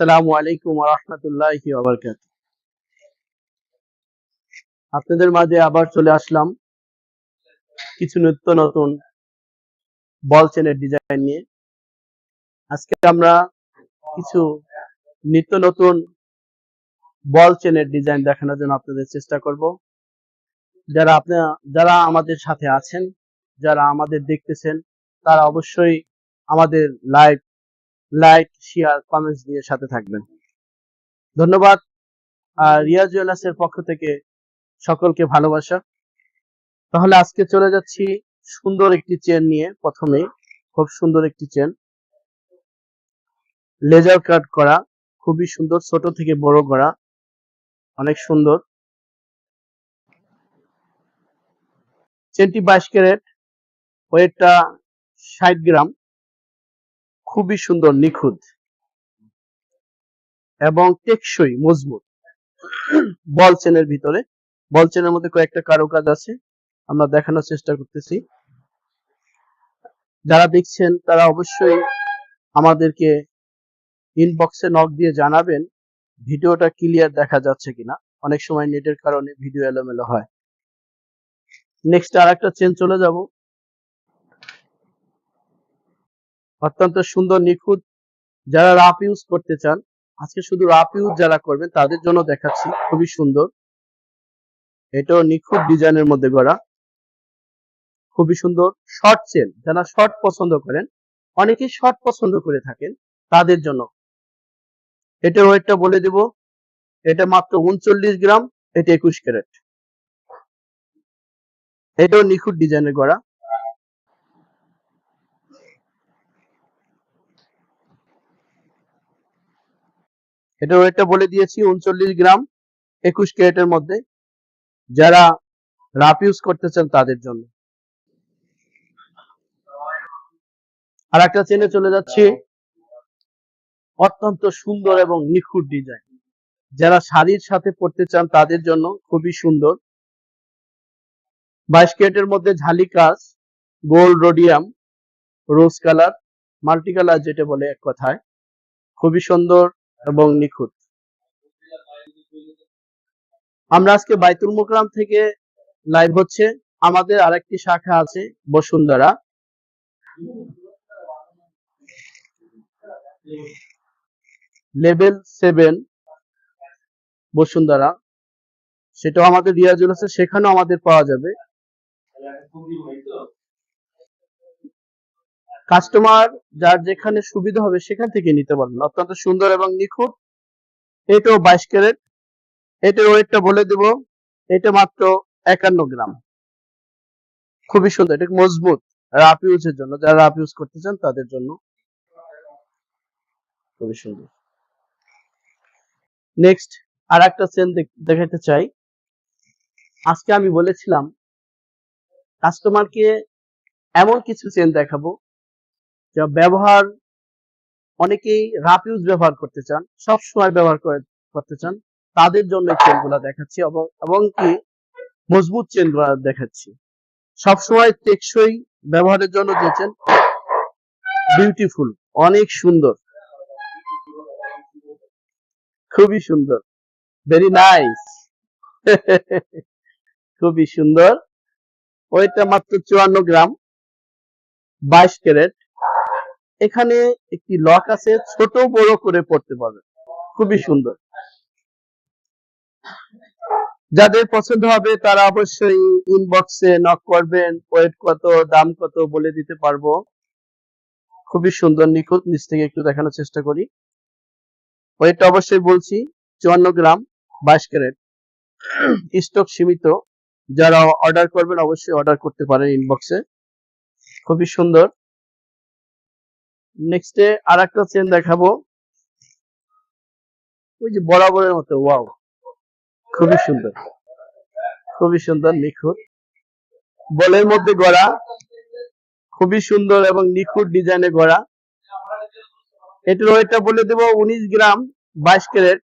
আসসালামু আলাইকুম রহমতুল্লাহি আপনাদের মাঝে আবার চলে আসলাম কিছু নিত্য নতুন বল চেনের ডিজাইন নিয়ে। আজকে আমরা কিছু নিত্য নতুন বল চেনের ডিজাইন দেখানোর জন্য আপনাদের চেষ্টা করব। যারা আপনার যারা আমাদের সাথে আছেন, যারা আমাদের দেখতেছেন, তারা অবশ্যই আমাদের লাইভ লাইক শেয়ার কমেন্টস দিয়ে সাথে থাকবেন। ধন্যবাদ। আর রিয়া জুয়েলার্সের পক্ষ থেকে সকলকে ভালোবাসা। তাহলে আজকে চলে যাচ্ছি সুন্দর একটি চেন নিয়ে প্রথমে। খুব সুন্দর একটি চেন লেজার কাট করা। খুবই সুন্দর, ছোট থেকে বড় করা। অনেক সুন্দর। চেনটি বাইশ ক্যারেট। ওয়েটটা ষাট গ্রাম। খুবই সুন্দর, নিখুঁত এবং টেকসই, মজবুত। বল চেনের ভিতরে, বল চেনের মধ্যে কয়েকটা কারুকাজ আছে, আমরা দেখানোর চেষ্টা করতেছি। যারা দেখছেন, তারা অবশ্যই আমাদেরকে ইনবক্সে নক দিয়ে জানাবেন, ভিডিওটা ক্লিয়ার দেখা যাচ্ছে কিনা। অনেক সময় নেটের কারণে ভিডিও এলোমেলো হয়। নেক্সট আর একটা চেন চলে যাব। অত্যন্ত সুন্দর, নিখুঁত যারা রাপ ইউজ করতে চান, আজকে শুধু রাপ ইউজ যারা করবেন, তাদের জন্য দেখাচ্ছি, খুবই সুন্দর। এটাও নিখুঁত ডিজাইনের মধ্যে গড়া। খুবই সুন্দর শর্ট চেন যারা শর্ট পছন্দ করেন অনেকে শর্ট পছন্দ করে থাকেন, তাদের জন্য। এটা ওয়েটটা বলে দেব, এটা মাত্র উনচল্লিশ গ্রাম, এটা একুশ ক্যারেট। এটাও নিখুঁত ডিজাইনের গড়া। এটা ওয়েটটা বলে দিয়েছি উনচল্লিশ গ্রাম একুশ ক্যারেটের মধ্যে। যারা রাপ ইউজ করতে চান তাদের জন্য। আর একটা চেনে চলে যাচ্ছে। অত্যন্ত সুন্দর এবং নিখুঁত ডিজাইন যারা শাড়ির সাথে পড়তে চান তাদের জন্য খুবই সুন্দর। বাইশ ক্যারেটের মধ্যে ঝালি কাজ, gold rhodium rose colour multi colour যেটা বলে এক কথায়। খুবই সুন্দর। এবং নিখুঁত। আমরা আজকে বাইতুল মুকরাম থেকে লাইভ হচ্ছে। আমাদের আরেকটি শাখা আছে, বসুন্ধরা। Level seven Bashundhara. সেটাও আমাদের রিয়াজুল আছে, সেখানেও আমাদের পাওয়া যাবে। কাস্টমার যার যেখানে সুবিধা হবে সেখান থেকে নিতে পারবেন। অত্যন্ত সুন্দর এবং নিখুঁত। এটাও বাইশ ক্যারেট। এটার ওয়েটটা বলে দেব। এটা মাত্র একান্ন গ্রাম। খুবই সুন্দর। এটা মজবুত রাপ ইউজের জন্য। যারা রাপ ইউজ করতে চান তাদের জন্য খুবই সুন্দর। নেক্সট আর একটা চেন দেখাতে চাই। আজকে আমি বলেছিলাম, কাস্টমারকে এমন কিছু চেন দেখাবো যা ব্যবহার অনেকেই রাপ ইউজ ব্যবহার করতে চান সব সময় ব্যবহার করতে চান, তাদের জন্য চেনগুলো দেখাচ্ছি এবং কি মজবুত চেনগুলো দেখাচ্ছি। সবসময় টেকসই ব্যবহারের জন্য যে চেন বিউটিফুল অনেক সুন্দর। খুবই সুন্দর। ভেরি নাইস খুবই সুন্দর। ওইটা মাত্র চুয়ান্ন গ্রাম, বাইশ ক্যারেট। এখানে একটি লক আছে, ছোট বড় করে পড়তে পারবে। খুবই সুন্দর। যাদের পছন্দ হবে, তারা অবশ্যই ইনবক্সে নক করবেন ওয়েট কত, দাম কত বলে দিতে পারব। খুবই সুন্দর, নিখুঁত, নিচ থেকে একটু দেখানোর চেষ্টা করি। ওয়েটটা অবশ্যই বলছি, চুয়ান্ন গ্রাম, বাইশ ক্যারেট। স্টক সীমিত। যারা অর্ডার করবেন, অবশ্যই অর্ডার করতে পারেন ইনবক্সে খুবই সুন্দর। নেক্সটে আর একটা চেন দেখাবো। ওই যে বরাবরের মতো ওয়াও খুবই সুন্দর খুবই সুন্দর, নিখুঁত। বলের মধ্যে গড়া, খুবই সুন্দর এবং নিখুঁত ডিজাইনে গড়া। এটার ওয়েটটা বলে দেব উনিশ গ্রাম, বাইশ ক্যারেট।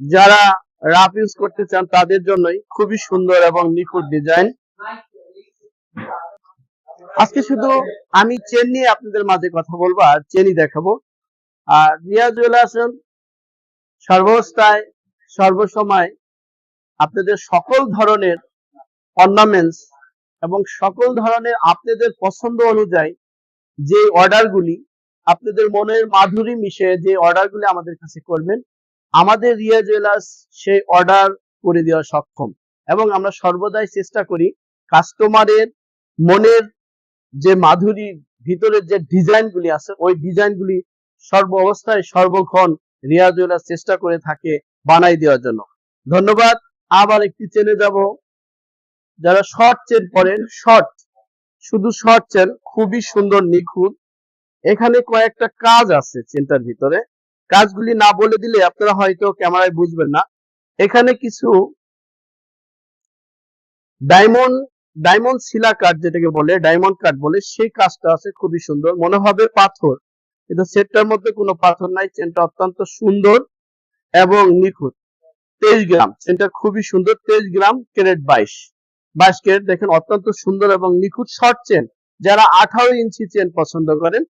যারা রাফ ইউজ করতে চান তাদের জন্যই খুবই সুন্দর এবং নিখুঁত ডিজাইন আজকে শুধু আমি চেন নিয়ে আপনাদের মাঝে কথা বলব আর চেনই দেখাবো। আর রিয়া জুয়েলার্স সর্বাবস্থায় সর্বসময় আপনাদের সকল ধরনের অর্নামেন্টস এবং সকল ধরনের আপনাদের পছন্দ অনুযায়ী যে অর্ডারগুলি আপনাদের মনের মাধুরী মিশে যে অর্ডারগুলি আমাদের কাছে করবেন, আমাদের রিয়া জুয়েলার্স সেই অর্ডার করে দেওয়া সক্ষম। এবং আমরা সর্বদাই চেষ্টা করি কাস্টমারের মনের যে মাধুরী ভিতরের যে ডিজাইনগুলি আছে, ওই ডিজাইনগুলি সর্ব অবস্থায় সর্বক্ষণ রিয়া জুয়েলার্স চেষ্টা করে থাকে বানাই দেওয়ার জন্য। ধন্যবাদ। আবার একটি চেনে যাব। যারা শর্ট চেন পরেন শর্ট শুধু শর্ট চেন খুবই সুন্দর, নিখুঁত। এখানে কয়েকটা কাজ আছে চেনটার ভিতরে। কাজগুলি না বলে দিলে আপনারা হয়তো ক্যামেরায় বুঝবেন না। এখানে কিছু ডায়মন্ড ডায়মন্ড শিলা কাঠ যেটাকে বলে ডায়মন্ড কাঠ বলে, সেই কাজটা আছে খুবই সুন্দর। মনে হবে পাথর, কিন্তু সেটটার মধ্যে কোনো পাথর নাই, চেনটা অত্যন্ত সুন্দর এবং নিখুঁত। তেইশ গ্রাম, চেনটা খুবই সুন্দর, তেইশ গ্রাম ক্যারেট বাইশ। বাইশ ক্যারেট দেখেন, অত্যন্ত সুন্দর এবং নিখুঁত শর্ট চেন। যারা আঠারো ইঞ্চি চেন পছন্দ করেন,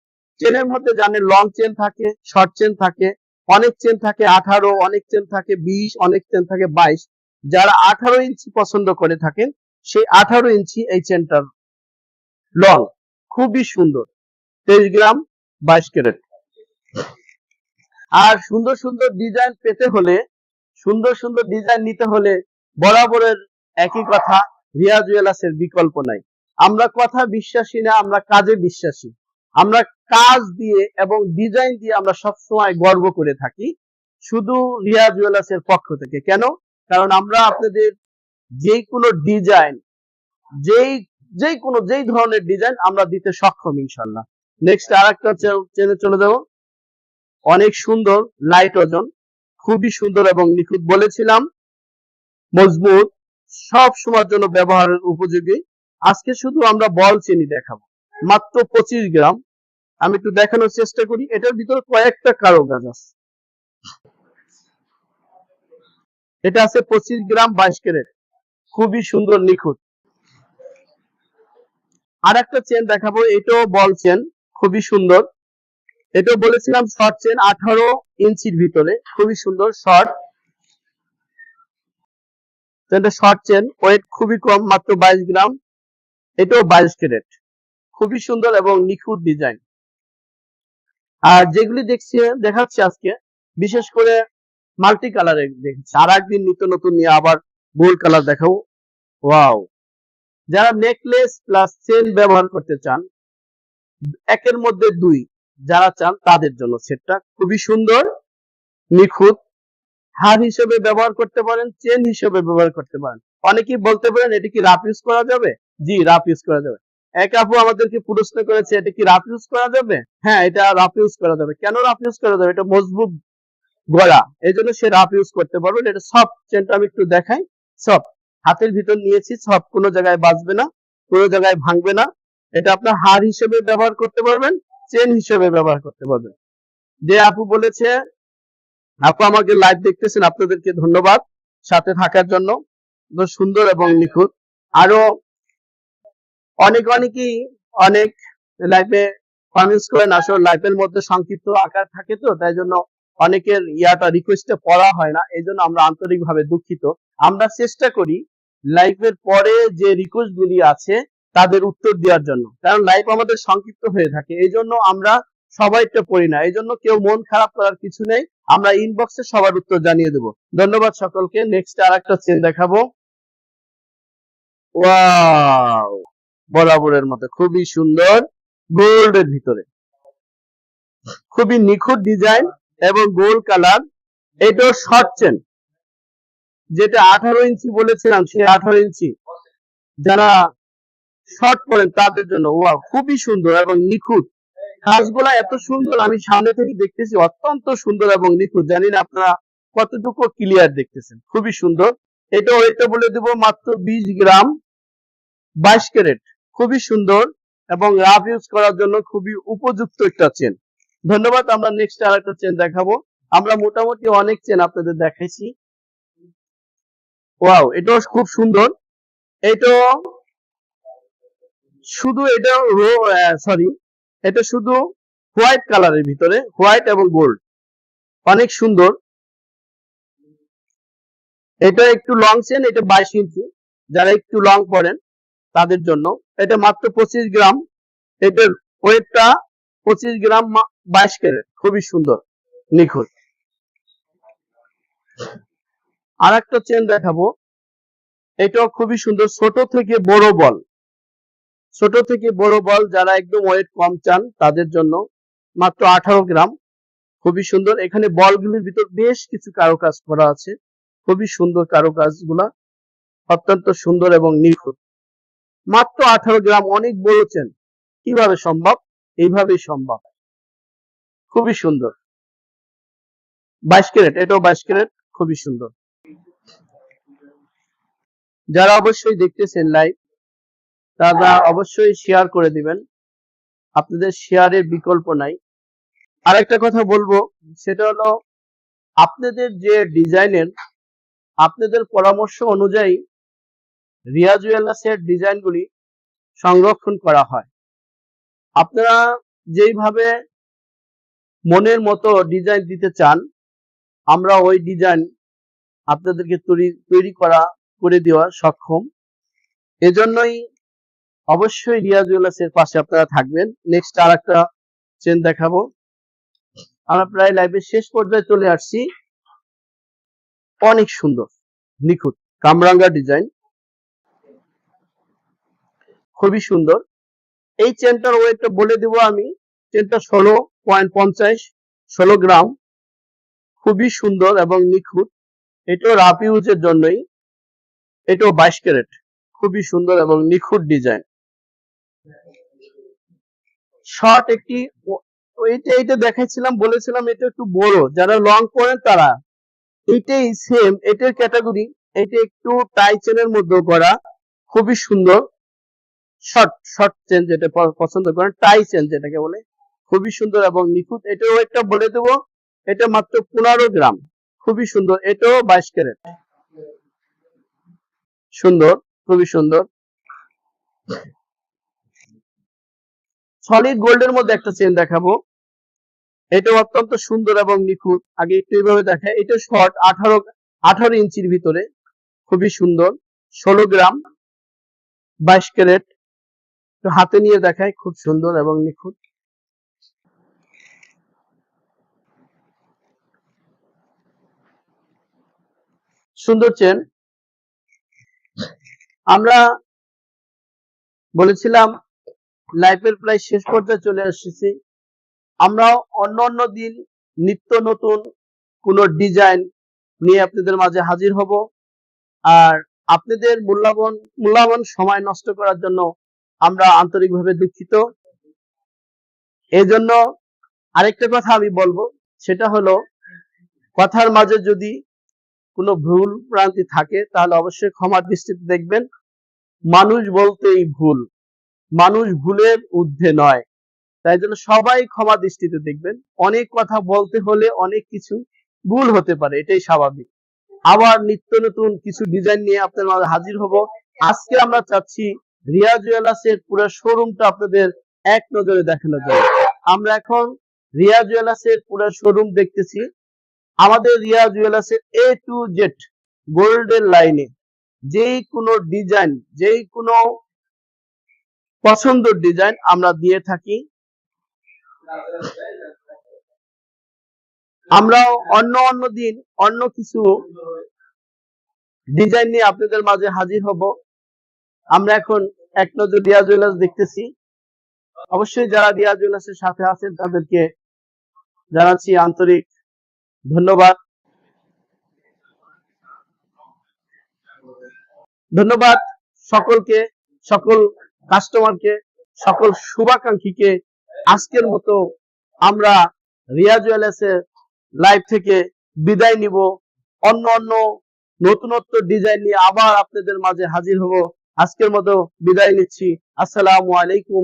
চেনের মধ্যে জানেন লং চেন থাকে শর্ট চেন থাকে, অনেক চেন থাকে আঠারো, অনেক চেন থাকে বিশ, অনেক চেন থাকে বাইশ। যারা আঠারো ইঞ্চি পছন্দ করে থাকেন সেই আঠারো ইঞ্চি এই চেনটার লং খুবই সুন্দর, তেইশ গ্রাম, বাইশ ক্যারেট। আর সুন্দর সুন্দর ডিজাইন পেতে হলে, সুন্দর সুন্দর ডিজাইন নিতে হলে বরাবরের একই কথা রিয়া জুয়েলার্সের বিকল্প নাই। আমরা কথা বিশ্বাসী না, আমরা কাজে বিশ্বাসী। আমরা কাজ দিয়ে এবং ডিজাইন দিয়ে আমরা সবসময় গর্ব করে থাকি, শুধু রিয়া জুয়েলার্সের পক্ষ থেকে। কেন? কারণ আমরা আপনাদের যে কোনো ডিজাইন যেই যেই কোনো যেই ধরনের ডিজাইন আমরা দিতে সক্ষম ইনশাল্লাহ। নেক্সট আর একটা চেনে চলে যাব। অনেক সুন্দর লাইট ওজন, খুবই সুন্দর এবং নিখুঁত বলেছিলাম। মজবুত, সব সময়ের জন্য ব্যবহারের উপযোগী। আজকে শুধু আমরা বল চিনি দেখাবো, মাত্র পঁচিশ গ্রাম। আমি একটু দেখানোর চেষ্টা করি, এটার ভিতরে কয়েকটা কারুকাজ আছে। এটা আছে পঁচিশ গ্রাম বাইশ ক্যারেট। খুবই সুন্দর, নিখুঁত। আর একটা চেন দেখাবো, এটাও বল চেন খুবই সুন্দর। এটাও বলেছিলাম শর্ট চেন আঠারো ইঞ্চির ভিতরে, খুবই সুন্দর শর্ট এটা শর্ট চেন ওয়েট খুবই কম, মাত্র বাইশ গ্রাম। এটাও বাইশ ক্যারেট। খুবই সুন্দর এবং নিখুঁত ডিজাইন আর যেগুলি দেখছি, দেখাচ্ছি আজকে, বিশেষ করে মাল্টি কালারে দেখছি। আর একদিন নিত্য নতুন নিয়ে আবার গোল কালার দেখাবো ওয়াও যারা নেকলেস প্লাস চেন ব্যবহার করতে চান, একের মধ্যে দুই যারা চান তাদের জন্য সেটটা খুবই সুন্দর, নিখুঁত। হার হিসেবে ব্যবহার করতে পারেন চেন হিসেবে ব্যবহার করতে পারেন। অনেকেই বলতে পারেন, এটি কি রাফ ইউজ করা যাবে? জি রাফ ইউজ করা যাবে। এক আপু আমাদেরকে প্রশ্ন করেছে, এটা কি রাফ ইউজ করা যাবে? হ্যাঁ এটা রাফ ইউজ করা যাবে। কেন রাফ ইউজ করা যাবে? এটা মজবুত গড়া এই জন্য সে রাফ ইউজ করতে পারবেন এটা সব চেনটা আমি একটু দেখাই। সব। হাতের ভিতর নিয়েছি, সব কোনো জায়গায় বাজবে না, কোনো জায়গায় ভাঙবে না। এটা আপনার হার হিসেবে ব্যবহার করতে পারবেন, চেন হিসেবে ব্যবহার করতে পারবেন। যে আপু বলেছে, আপু আমাকে লাইভ দেখতেছেন, আপনাদেরকে ধন্যবাদ সাথে থাকার জন্য। সুন্দর এবং নিখুঁত। আরও অনেক অনেকেই অনেক লাইফে কমেন্টস করেন, আসলে লাইফের মধ্যে সংক্ষিপ্ত আকার থাকে তো, তাই জন্য অনেকের ইয়াটা রিকোয়েস্টে পড়া হয় না এই জন্য আমরা আন্তরিকভাবে দুঃখিত। আমরা চেষ্টা করি লাইফের পরে যে রিকোয়েস্ট গুলি আছে তাদের উত্তর দেওয়ার জন্য। কারণ লাইফ আমাদের সংক্ষিপ্ত হয়ে থাকে এই জন্য আমরা সবাইটা পড়ি না। এই জন্য কেউ মন খারাপ করার কিছু নেই, আমরা ইনবক্সে সবার উত্তর জানিয়ে দেব। ধন্যবাদ সকলকে নেক্সট আর একটা চেন দেখাবো বরাবরের মতো, খুবই সুন্দর গোল্ডের ভিতরে। খুবই নিখুঁত ডিজাইন এবং গোল্ড কালার এটাও শর্ট চেন যেটা আঠারো ইঞ্চি বলেছিলাম সে আঠারো ইঞ্চি। যারা শর্ট করেন তাদের জন্য ওয়া খুবই সুন্দর এবং নিখুঁত। কাজগুলা এত সুন্দর, আমি সামনে থেকে দেখতেছি, অত্যন্ত সুন্দর এবং নিখুঁত। জানি না আপনারা কতটুকু ক্লিয়ার দেখতেছেন। খুবই সুন্দর। এটা ওইটা বলে দেব, মাত্র বিশ গ্রাম, বাইশ ক্যারেট। খুবই সুন্দর এবং রাফ ইউজ করার জন্য খুবই উপযুক্ত একটা চেন ধন্যবাদ, আমরা নেক্সট আর একটা চেন দেখাবো। আমরা মোটামুটি অনেক চেন আপনাদের দেখাইছি। ওয়াও এটাও খুব সুন্দর। এটা শুধু এটা রো সরি এটা শুধু হোয়াইট কালারের ভিতরে হোয়াইট এবং গোল্ড অনেক সুন্দর। এটা একটু লং চেন এটা বাইশ ইঞ্চি। যারা একটু লং পড়েন তাদের জন্য। এটা মাত্র পঁচিশ গ্রাম। এটার ওয়েটটা পঁচিশ গ্রাম বাইশ ক্যারেট খুবই সুন্দর, নিখুঁত। আর একটা চেন দেখাবো। এটাও খুবই সুন্দর, ছোট থেকে বড় বল। ছোট থেকে বড় বল যারা একদম ওয়েট কম চান, তাদের জন্য মাত্র আঠারো গ্রাম। খুবই সুন্দর। এখানে বলগুলির ভিতর বেশ কিছু কারুকাজ করা আছে। খুবই সুন্দর কারুকাজগুলা অত্যন্ত সুন্দর এবং নিখুঁত। মাত্র আঠারো গ্রাম, অনেক বলেছেন কীভাবে সম্ভব? এইভাবেই সম্ভব। খুবই সুন্দর। বাইশ ক্যারেট, এটাও বাইশ ক্যারেট, খুবই সুন্দর। যারা অবশ্যই দেখতেছেন লাইভ তারা অবশ্যই শেয়ার করে দিবেন। আপনাদের শেয়ারের বিকল্প নাই। আরেকটা কথা বলব, সেটা হলো আপনাদের যে ডিজাইনের, আপনাদের পরামর্শ অনুযায়ী রিয়া জুয়েলার্সের ডিজাইনগুলি সংরক্ষণ করা হয়। আপনারা যেইভাবে মনের মতো ডিজাইন দিতে চান, আমরা ওই ডিজাইন আপনাদেরকে তৈরি তৈরি করা, করে দেওয়া সক্ষম। এজন্যই অবশ্যই রিয়া জুয়েলার্সের পাশে আপনারা থাকবেন। নেক্সট আর একটা চেন দেখাবো। আমরা প্রায় লাইভের শেষ পর্যায়ে চলে আসছি। অনেক সুন্দর, নিখুঁত, কামরাঙ্গা ডিজাইন খুবই সুন্দর। এই চেনটার ওয়েটটা বলে দিব আমি। চেনটা ষোলো। পয়েন্ট পঞ্চাশ, ষোলো গ্রাম। খুবই সুন্দর এবং নিখুঁত। এটাও রাফ ইউজের জন্যই। এটাও বাইশ ক্যারেট। খুবই সুন্দর এবং নিখুঁত ডিজাইন শর্ট একটি এইটা এইটা দেখাইছিলাম, বলেছিলাম এটা একটু বড়। যারা লং পড়েন তারা, এইটাই সেম এটার ক্যাটাগরি এটা একটু টাই চেনের মধ্যে করা। খুবই সুন্দর। শর্ট শর্ট চেন যেটা পছন্দ করেন টাই চেন যেটাকে বলে। খুবই সুন্দর এবং নিখুঁত। এটাও একটা বলে দেবো, এটা মাত্র পনেরো গ্রাম। খুবই সুন্দর, এটাও বাইশ ক্যারেট। সুন্দর, খুবই সুন্দর। সলিড গোল্ডের মধ্যে একটা চেন দেখাবো। এটা অত্যন্ত সুন্দর এবং নিখুঁত। আগে একটু এইভাবে দেখায় এটা শর্ট আঠারো আঠারো ইঞ্চির ভিতরে। খুবই সুন্দর, ষোলো গ্রাম, বাইশ ক্যারেট। হাতে নিয়ে দেখায় খুব সুন্দর এবং নিখুঁত। সুন্দর চেন। আমরা বলেছিলাম লাইফের প্রায় শেষ পর্যায়ে চলে এসেছি। আমরা অন্য অন্য দিন নিত্য নতুন কোন ডিজাইন নিয়ে আপনাদের মাঝে হাজির হব। আর আপনাদের মূল্যবান মূল্যবান সময় নষ্ট করার জন্য আমরা আন্তরিকভাবে দুঃখিত। এজন্য আরেকটা কথা আমি বলব, সেটা হলো, কথার মাঝে যদি কোনো ভুল ভ্রান্তি থাকে, তাহলে অবশ্যই ক্ষমার দৃষ্টিতে দেখবেন, মানুষ বলতেই ভুল। মানুষ ভুলের ঊর্ধ্বে নয়। তাই জন্য সবাই ক্ষমা দৃষ্টিতে দেখবেন। অনেক কথা বলতে হলে অনেক কিছু ভুল হতে পারে, এটাই স্বাভাবিক। আবার নিত্য নতুন কিছু ডিজাইন নিয়ে আপনার মাঝে হাজির হব। আজকে আমরা চাচ্ছি রিয়া জুয়েলার্সের পুরো শোরুমটা আপনাদের এক নজরে দেখানো যায় আমরা এখন রিয়া জুয়েলার্সের পুরো শোরুম দেখতেছি। আমাদের রিয়া জুয়েলার্সের এ টু জেড গোল্ডের লাইনে যেই কোনো ডিজাইন যেই কোনো পছন্দের ডিজাইন আমরা দিয়ে থাকি। আমরা অন্য অন্য দিন অন্য কিছু ডিজাইন নিয়ে আপনাদের মাঝে হাজির হব। আমরা এখন এক নজর রিয়া জুয়েলার্স দেখতেছি। অবশ্যই যারা রিয়া জুয়েলার্সের সাথে আছেন তাদেরকে জানাচ্ছি আন্তরিক ধন্যবাদ। ধন্যবাদ সকলকে, সকল কাস্টমারকে সকল শুভাকাঙ্ক্ষীকে। আজকের মতো আমরা রিয়া জুয়েলার্স এর লাইভ থেকে বিদায় নিব। অন্য অন্য নতুনত্ব ডিজাইন নিয়ে আবার আপনাদের মাঝে হাজির হব। আজকের মতো বিদায় নিচ্ছি। আসসালামু আলাইকুম।